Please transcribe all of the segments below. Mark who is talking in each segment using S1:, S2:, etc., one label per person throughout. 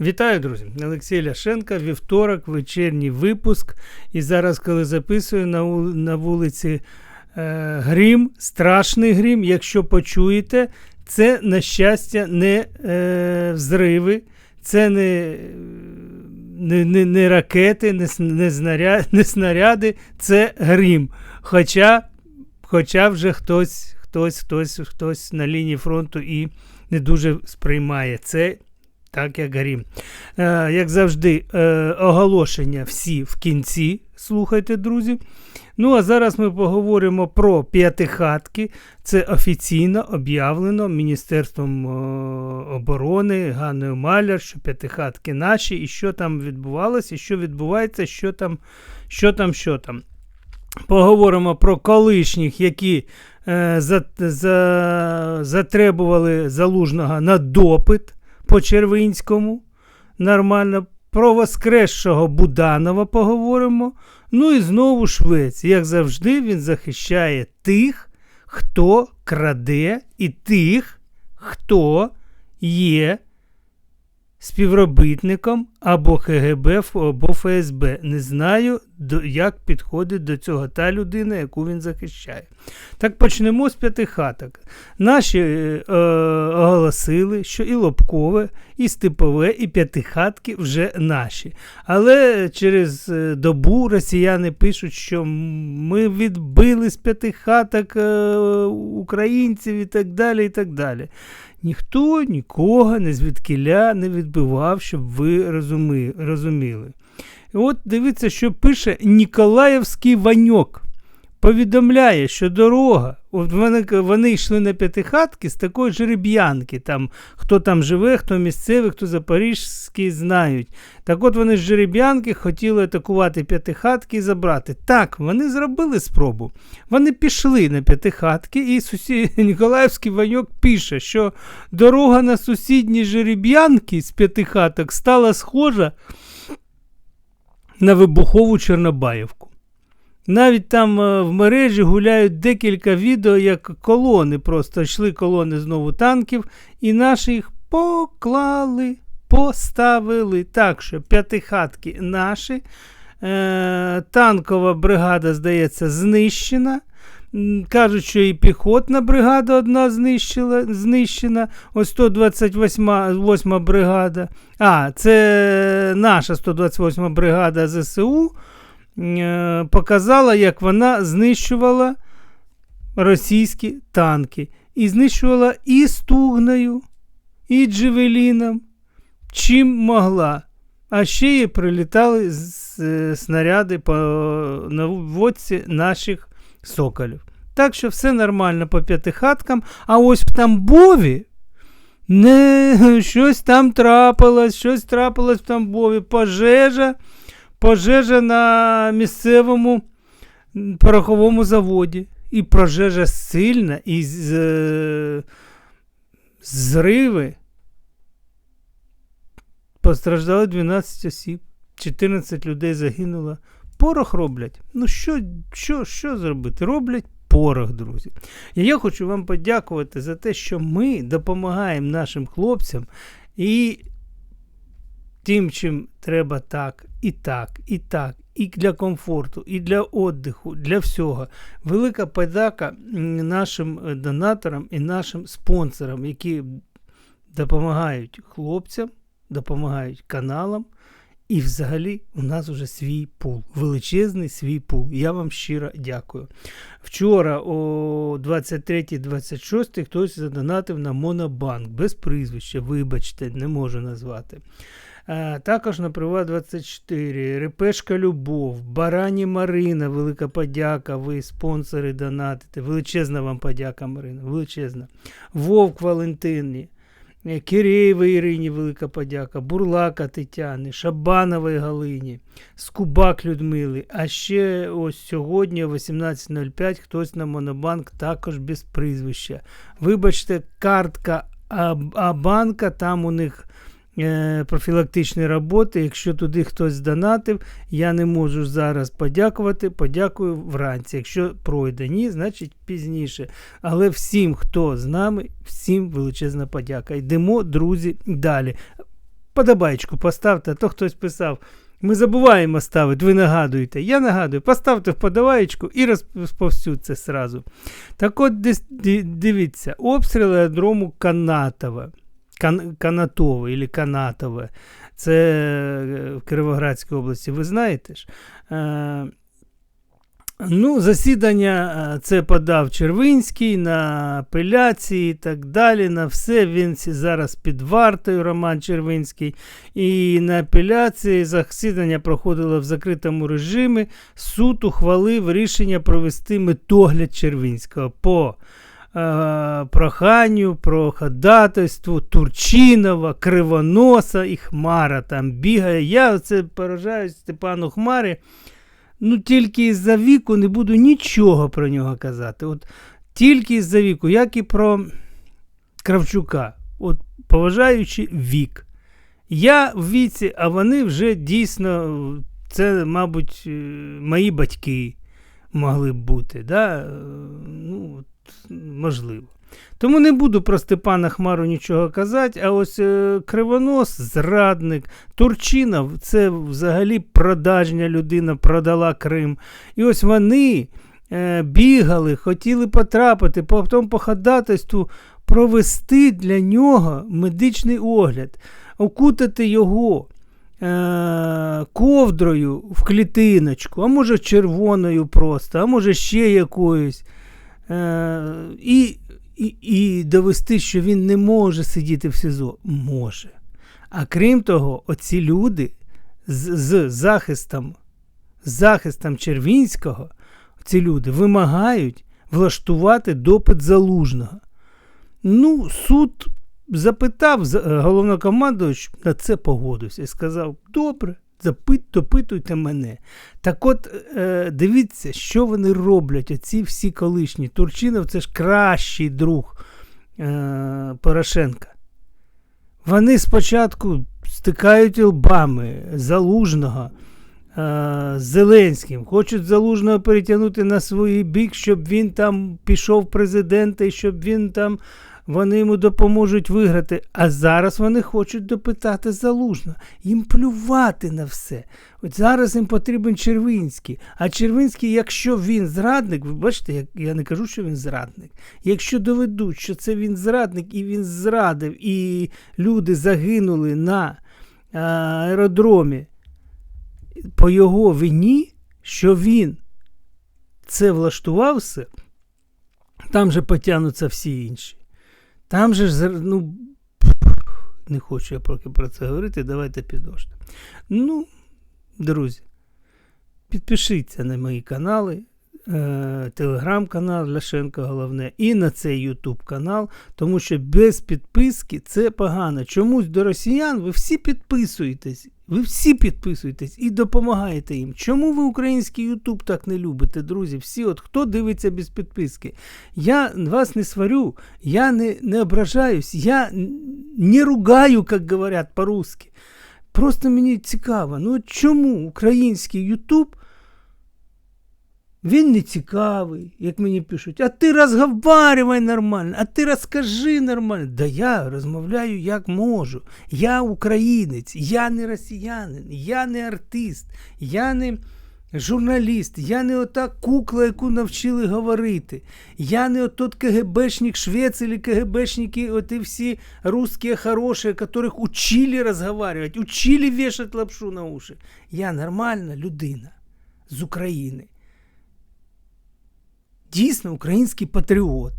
S1: Вітаю, друзі! Олексій Ляшенко, вівторок, вечірній випуск. І зараз, коли записую на, на вулиці е, грім, страшний грім. Якщо почуєте, це, на щастя, не е, взриви, це не, не, не, не ракети, не, не, знаря, не снаряди, це грім. Хоча, хоча вже хтось, хтось, хтось, хтось на лінії фронту і не дуже сприймає це так, як грім. Е, як завжди, е, оголошення всі в кінці. Слухайте, друзі. Ну, а зараз ми поговоримо про п'ятихатки. Це офіційно об'явлено Міністерством е, оборони Ганною Маляр, що п'ятихатки наші, і що там відбувалося, і що відбувається, що там, що там, що там. Поговоримо про колишніх, які е, за, за, затребували залужного на допит по Червинському. Нормально. Про воскресшого Буданова поговоримо. Ну і знову Швець. Як завжди, він захищає тих, хто краде, і тих, хто є співробітником або КГБ, або ФСБ. Не знаю, як підходить до цього та людина, яку він захищає. Так почнемо з п'ятихаток. Наші е, е, оголосили, що і Лобкове, і Степове, і п'ятихатки вже наші. Але через е, добу росіяни пишуть, що ми відбили з п'ятихаток е, українців і так далі. і так далі. Ніхто нікого не звідкиля не відбивав, щоб ви розуми, розуміли. От дивіться, що пише Ніколаївський Ваньок. Повідомляє, що дорога, от вони, вони йшли на п'ятихатки з такої жереб'янки. Там, хто там живе, хто місцевий, хто запорізький, знають. Так от вони з жереб'янки хотіли атакувати п'ятихатки і забрати. Так, вони зробили спробу. Вони пішли на п'ятихатки, і сусі... Ніколаївський Ваньок пише, що дорога на сусідні жереб'янки з п'ятихаток стала схожа на вибухову Чорнобаївку. Навіть там е, в мережі гуляють декілька відео, як колони просто йшли колони знову танків, і наші їх поклали, поставили. Так що п'ятихатки наші. Е, танкова бригада, здається, знищена. Кажуть, що і піхотна бригада одна знищила, знищена. Ось 128 восьма бригада. А, це наша 128 бригада ЗСУ показала, як вона знищувала російські танки. І знищувала і стугною, і джевеліном, чим могла. А ще й прилітали е, снаряди по наводці наших соколів. Так що все нормально по п'ятихаткам. А ось в Тамбові не, щось там трапилось, щось трапилось в Тамбові. Пожежа, пожежа на місцевому пороховому заводі. І пожежа сильна, і з, зриви. Постраждали 12 осіб, 14 людей загинуло. Порох роблять. Ну що, що, що зробити? Роблять порох, друзі. І я хочу вам подякувати за те, що ми допомагаємо нашим хлопцям і тим, чим треба так, і так, і так, і для комфорту, і для віддиху, для всього. Велика подяка нашим е, донаторам і нашим спонсорам, які допомагають хлопцям, допомагають каналам. І взагалі у нас вже свій пул, величезний свій пул. Я вам щиро дякую. Вчора о 23.26 хтось задонатив на Монобанк без прізвища, вибачте, не можу назвати. Також на Приват 24, Репешка Любов, Барані Марина, велика подяка, ви спонсори донатите. Величезна вам подяка, Марина, величезна. Вовк Валентині, Киреєвій Ірині велика подяка, Бурлака Тетяни, Шабановій Галині, Скубак Людмили. А ще ось сьогодні о 18.05 хтось на Монобанк також без прізвища. Вибачте, картка А- А-банка, там у них профілактичні роботи. Якщо туди хтось здонатив, я не можу зараз подякувати. Подякую вранці. Якщо пройде ні, значить пізніше. Але всім, хто з нами, всім величезна подяка. Йдемо, друзі, далі. Подобаєчку поставте, а то хтось писав. Ми забуваємо ставити, ви нагадуєте. Я нагадую, поставте вподобаєчку і розповсюдьте сразу. Так от дивіться, обстріл аеродрому Канатова. Кан, Канатове або Канатове. Це в Кировоградській області, ви знаєте ж. Е, Ну, Засідання е, це подав Червинський на апеляції і так далі. На все він зараз під вартою Роман Червинський. І на апеляції засідання проходило в закритому режимі. Суд ухвалив рішення провести метогляд Червинського по е, проханню, про ходатайство Турчинова, Кривоноса і Хмара там бігає. Я це поражаю Степану Хмарі. Ну, тільки із-за віку не буду нічого про нього казати. От Тільки із-за віку, як і про Кравчука, от поважаючи вік. Я в віці, а вони вже дійсно, це, мабуть, е, мої батьки могли б бути. Да? Ну, Можливо. Тому не буду про Степана Хмару нічого казати, а ось е, Кривонос, зрадник, Турчинов це взагалі продажня людина, продала Крим. І ось вони е, бігали, хотіли потрапити, потім по ходатайству провести для нього медичний огляд, окутати його. Е, ковдрою в клітиночку, а може червоною просто, а може ще якоюсь. Е, і і і довести, що він не може сидіти в СІЗО, може. А крім того, оці люди з, з захистом захистом Червінського, ці люди вимагають влаштувати допит залужного. Ну, суд запитав головнокомандувач на це погодився і сказав: добре, допитуйте мене. Так от е, дивіться, що вони роблять, оці всі колишні. Турчинов це ж кращий друг е, Порошенка. Вони спочатку стикають лбами залужного. Е, з Зеленським, хочуть залужного перетягнути на свій бік, щоб він там пішов президента і щоб він там вони йому допоможуть виграти. А зараз вони хочуть допитати залужно. Їм плювати на все. От зараз їм потрібен Червинський. А Червинський, якщо він зрадник, ви бачите, я не кажу, що він зрадник. Якщо доведуть, що це він зрадник і він зрадив, і люди загинули на аеродромі по його вині, що він це влаштував все, там же потягнуться всі інші. Там же ж, ну, не хочу я поки про це говорити, давайте підожди. Ну, друзі, підпишіться на мої канали. Е, телеграм-канал Ляшенко головне, і на цей Ютуб канал, тому що без підписки це погано. Чомусь до росіян ви всі підписуєтесь, ви всі підписуєтесь і допомагаєте їм. Чому ви український Ютуб так не любите, друзі? Всі, от хто дивиться без підписки? Я вас не сварю, я не не ображаюсь, я не ругаю, як говорять по-русски. Просто мені цікаво, ну чому український Ютуб він не цікавий, як мені пишуть, а ти розговарювай нормально, а ти розкажи нормально. Да я розмовляю як можу. Я українець, я не росіянин, я не артист, я не журналіст, я не ота кукла, яку навчили говорити. Я не отот КГБшник швець или КГБшники, оті всі русські хороші, яких учили розговаривать, учили вішати лапшу на уші. Я нормальна людина з України дійсно український патріот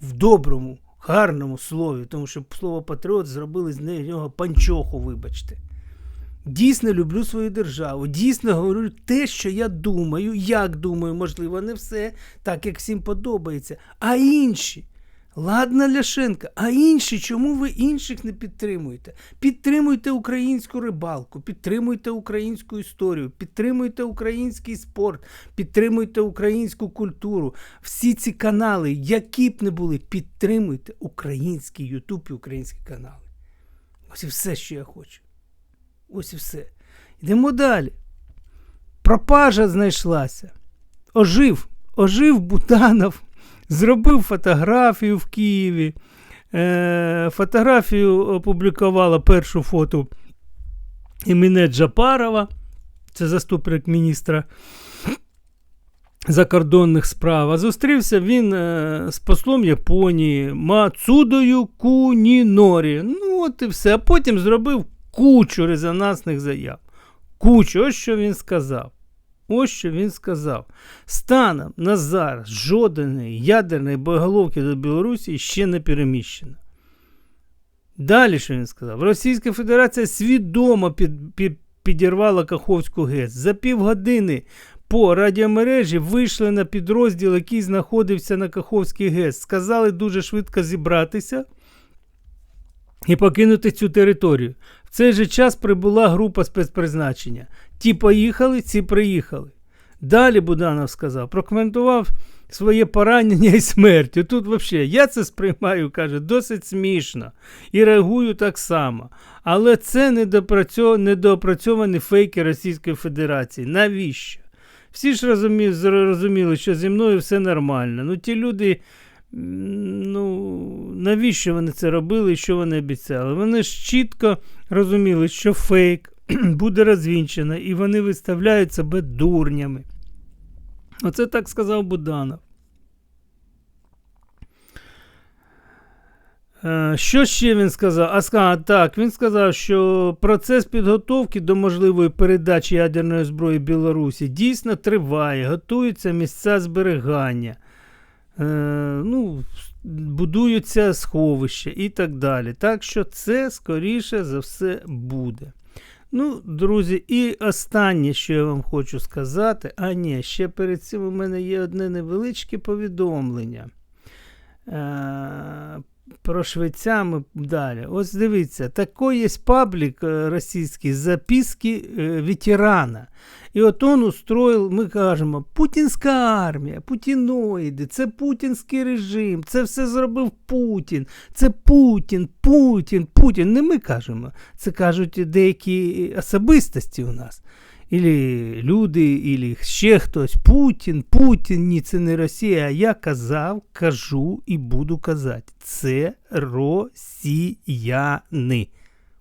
S1: в доброму, гарному слові, тому що слово патріот зробили з нього панчоху, вибачте. Дійсно люблю свою державу, дійсно говорю те, що я думаю, як думаю, можливо, не все так, як всім подобається. А інші Ладно, Ляшенка, а інші, чому ви інших не підтримуєте? Підтримуйте українську рибалку, підтримуйте українську історію, підтримуйте український спорт, підтримуйте українську культуру. Всі ці канали, які б не були, підтримуйте український Ютуб і українські канали. Ось і все, що я хочу. Ось і все. Йдемо далі. Пропажа знайшлася. Ожив, ожив Бутанов зробив фотографію в Києві. Е, Фотографію опублікувала першу фото Іміне Джапарова, це заступник міністра закордонних справ. А зустрівся він е, з послом Японії Мацудою Кунінорі. Ну, от і все. А потім зробив кучу резонансних заяв. Кучу, ось що він сказав. Ось що він сказав. Станом на зараз жодної ядерної боєголовки до Білорусі ще не переміщено. Далі що він сказав? Російська Федерація свідомо під, під, підірвала Каховську ГЕС. За півгодини по радіомережі вийшли на підрозділ, який знаходився на Каховській ГЕС. Сказали дуже швидко зібратися і покинути цю територію. В цей же час прибула група спецпризначення. Ті поїхали, ці приїхали. Далі Буданов сказав, прокоментував своє поранення і смерть. Тут взагалі я це сприймаю, каже, досить смішно і реагую так само. Але це недоопрацьовані фейки Російської Федерації. Навіщо? Всі ж розумі, розуміли, що зі мною все нормально. Ну, ті люди, ну, навіщо вони це робили і що вони обіцяли? Вони ж чітко розуміли, що фейк буде розвінчено, і вони виставляють себе дурнями. Оце так сказав Буданов. Е, що ще він сказав? А так, він сказав, що процес підготовки до можливої передачі ядерної зброї Білорусі дійсно триває, готуються місця зберігання, е, ну, будуються сховища і так далі. Так що це скоріше за все буде. Ну, друзі, і останнє, що я вам хочу сказати, а ні, ще перед цим у мене є одне невеличке повідомлення. Про швецями далі. Ось дивіться, такий є паблік е, російський записки е, ветерана. І от он устроїв, ми кажемо, путінська армія, путіноїди, це путінський режим, це все зробив Путін, це Путін, Путін, Путін. Не ми кажемо, це кажуть деякі особистості у нас. Ілі люди, ілі ще хтось. Путін, Путін, ні, це не Росія. А я казав, кажу і буду казати. Це росіяни.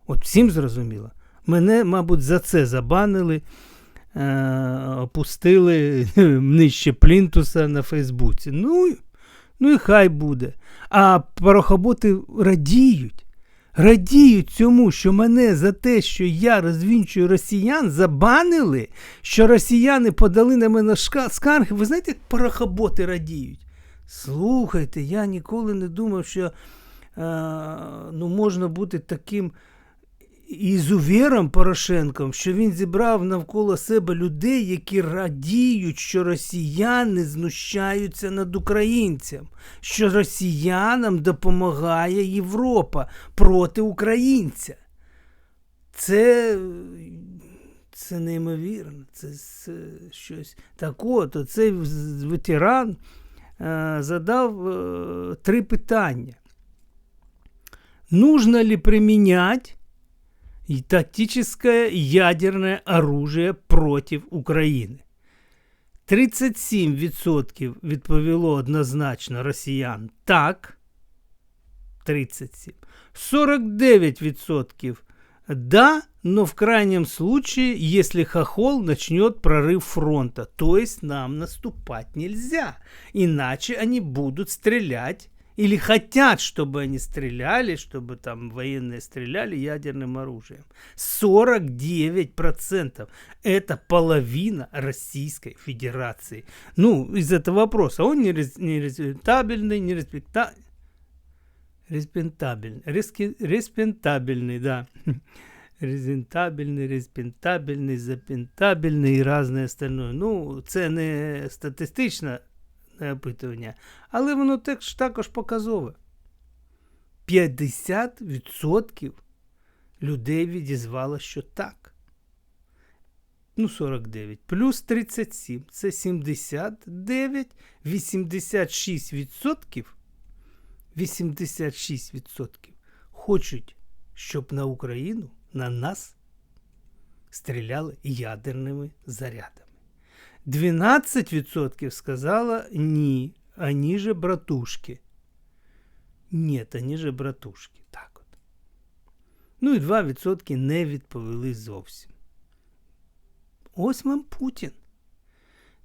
S1: От всім зрозуміло. Мене, мабуть, за це забанили, е, опустили нижче плінтуса на Фейсбуці. Ну, ну і хай буде. А порохоботи радіють радію цьому, що мене за те, що я розвінчую росіян, забанили, що росіяни подали на мене скарги. Ви знаєте, як парахоботи радіють? Слухайте, я ніколи не думав, що е, ну, можна бути таким ізувєром Порошенком, що він зібрав навколо себе людей, які радіють, що росіяни знущаються над українцям, що росіянам допомагає Європа проти українця. Це це неймовірно, це, це щось так от, цей ветеран е, задав е, три питання. Нужно ли применять и тактическое ядерное оружие против України. 37% відповіло однозначно росіян так. 37. 49% да, но в крайнем случае, если хохол начнет прорыв фронта. То есть нам наступать нельзя. Иначе они будут стрелять или хотят, чтобы они стреляли, чтобы там военные стреляли ядерным оружием. 49%. Это половина Российской Федерации. Ну, из этого вопроса. Он не, не респектабельный, не респекта... Респектабельный. Рески... Респектабельный, да. Резентабельний, респентабельний, запентабельний і разне остальное. Ну, це не статистична опитування, але воно теж також показове. 50% людей відізвало, що так. Ну, 49. Плюс 37. Це 79, 86%. 86% хочуть, щоб на Україну, на нас стріляли ядерними зарядами. 12% сказала ні, ані же братушки. Ні, они же братушки. Так от. Ну і 2% не відповіли зовсім. Ось вам Путін.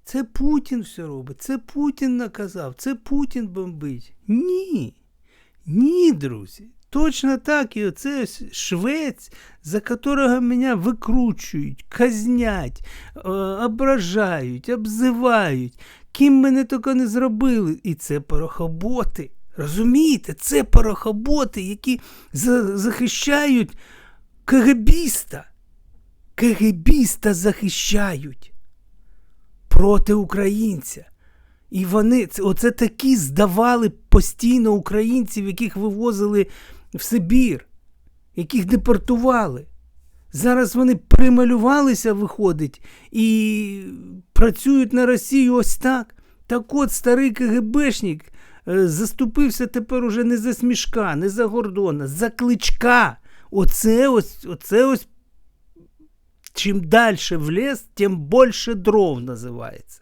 S1: Це Путін все робить, це Путін наказав, це Путін бомбить. Ні. Ні, друзі. Точно так і оце швець, за которого мене викручують, казнять, е, ображають, обзивають, ким мене тільки не зробили. І це порохоботи. Розумієте, це порохоботи, які за- захищають КГБіста. КГБіста захищають проти українця. І вони, це- оце такі здавали постійно українців, яких вивозили в Сибір, яких депортували. Зараз вони прималювалися, виходить, і працюють на Росію ось так. Так от старий КГБшник е, заступився тепер уже не за смішка, не за Гордона, за кличка. Оце ось, оце ось чим далі в ліс, тим більше дров називається.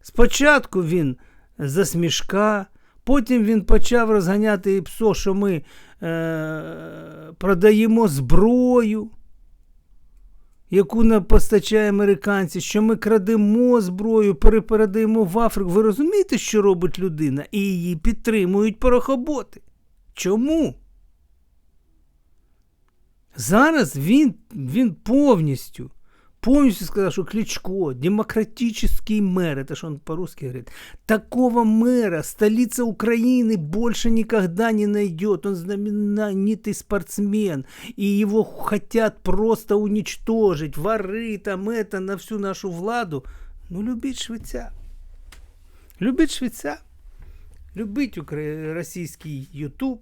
S1: Спочатку він за смішка, потім він почав розганяти псо, що ми е, продаємо зброю, яку нам постачає американці, що ми крадемо зброю, перепередаємо в Африку. Ви розумієте, що робить людина? І її підтримують порохоботи. Чому? Зараз він, він повністю, повністю сказав, что Кличко, демократический мэр, это что он по-русски говорит, такого мэра столица Украины больше никогда не найдет. Он знаменитый спортсмен, и его хотят просто уничтожить, воры там это, на всю нашу владу. Ну, любить швеця. Любить швеця. Любить укра... російський Ютуб,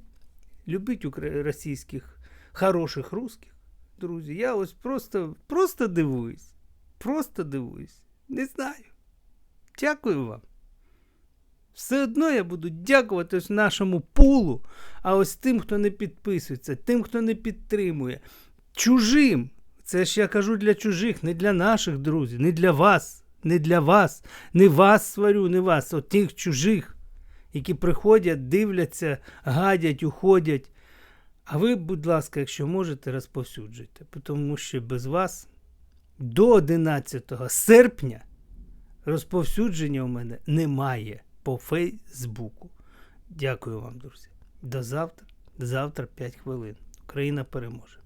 S1: любить укра... російських хороших русських. Друзі, я ось просто, просто дивуюсь. Просто дивуюсь. Не знаю. Дякую вам. Все одно я буду дякувати ось нашому пулу, а ось тим, хто не підписується, тим, хто не підтримує. Чужим. Це ж я кажу для чужих, не для наших друзів, не для вас, не для вас, не вас сварю, не вас, от тих чужих, які приходять, дивляться, гадять, уходять. А ви, будь ласка, якщо можете, розповсюджуйте, тому що без вас до 11 серпня розповсюдження у мене немає по Фейсбуку. Дякую вам, друзі. До завтра. Завтра 5 хвилин. Україна переможе.